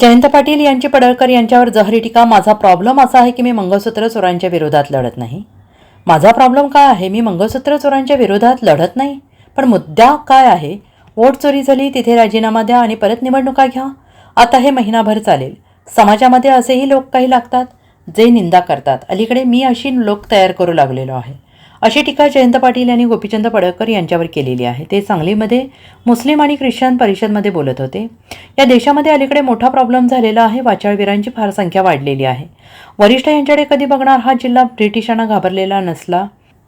जयंत पाटील यांची पडळकर यांच्यावर जहरी टीका माझा प्रॉब्लेम असा आहे की मी मंगळसूत्र चोरांच्या विरोधात लढत नाही. माझा प्रॉब्लेम काय आहे? मी मंगळसूत्र चोरांच्या विरोधात लढत नाही. पण मुद्दा काय आहे? वोट चोरी झाली तिथे राजीनामा द्या आणि परत निवडणुका घ्या. आता हे महिनाभर चालेल. समाजामध्ये असेही लोक काही लागतात जे निंदा करतात. अलीकडे मी अशी लोक तयार करू लागलेलो आहे. अशी टीका जयंत पाटील यांनी गोपीचंद पडळकर यांच्यावर केलेली आहे. ते सांगलीमध्ये मुस्लिम आणि ख्रिश्चन परिषदमध्ये बोलत होते. या देशामध्ये अलीकडे मोठा प्रॉब्लेम झालेला आहे. वाचाळवीरांची फार संख्या वाढलेली आहे. वरिष्ठ यांच्याकडे कधी बघणार? हा जिल्हा ब्रिटिशांना घाबरलेला नसला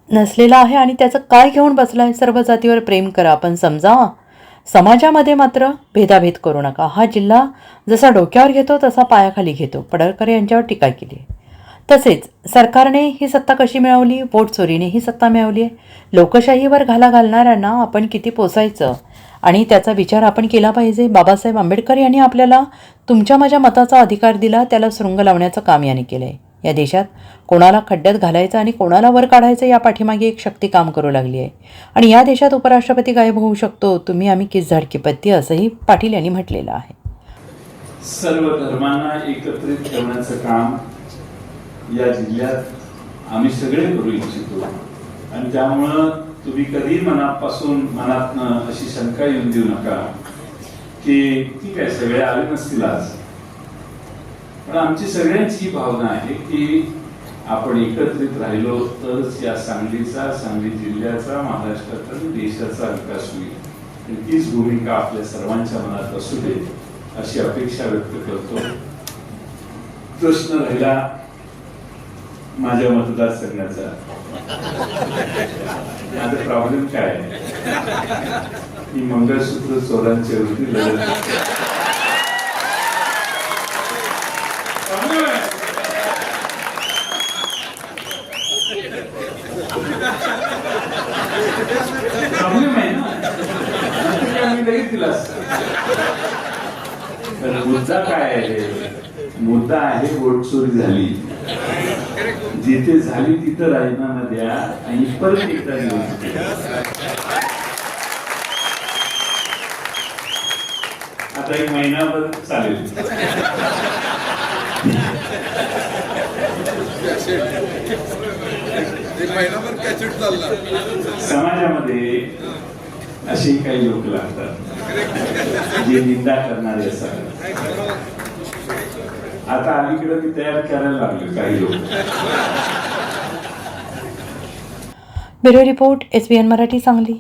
नसलेला आहे आणि त्याचं काय घेऊन बसला आहे सर्व जातीवर प्रेम करा पण समजा समाजामध्ये मात्र भेदाभेद करू नका. हा जिल्हा जसा डोक्यावर घेतो तसा पायाखाली घेतो. पडळकर यांच्यावर टीका केली तसेच सरकारने ही सत्ता कशी मिळवली? वोट चोरीने ही सत्ता मिळवली आहे. लोकशाहीवर घाला घालणाऱ्यांना आपण किती पोसायचं? आणि त्याचा विचार आपण केला पाहिजे. बाबासाहेब आंबेडकर यांनी आपल्याला तुमच्या माझ्या मताचा अधिकार दिला त्याला शृंग लावण्याचं काम यांनी केलं आहे या देशात कोणाला खड्ड्यात घालायचं आणि कोणाला वर काढायचं या पाठीमागे एक शक्ती काम करू लागली आहे. आणि या देशात उपराष्ट्रपती गायब होऊ शकतो. तुम्ही आम्ही किस झाडकी पत्ती असंही पाटील यांनी म्हटलेलं आहे. सर्व धर्मांना एकत्रित ठेवण्याचं काम या जिल्ह्यात आम्ही सगळे करू इच्छितो. आणि त्यामुळं तुम्ही कधी मनापासून मनातनं अशी शंका येऊन देऊ नका की ठीक आहे सगळे आले नसतील आज. पण आमची सगळ्यांची ही भावना आहे की आपण एकत्रित राहिलो तरच या सांगलीचा सांगली जिल्ह्याचा महाराष्ट्राचा आणि देशाचा विकास होईल. आणि तीच भूमिका आपल्या सर्वांच्या मनात असू दे अशी अपेक्षा व्यक्त करतो. प्रश्न राहिला माझ्या मतदारसंघाचा माझा प्रॉब्लेम काय आहे मी मंगळसूत्र चोरांच्या होती लढत आहे. Problem आहे. मुद्दा आहे मुद्दा चोरी झाली. जिथे झाली तिथं राजीनामा द्या आणि परत एकदा आता एक महिनाभर चालेल. समाजामध्ये असे काही लोक लागतात जे निंदा करणारे असतात. आता अलीकडे मी तयार करायला लागले काही लोक. Bureau report S B N Marathi Sangli.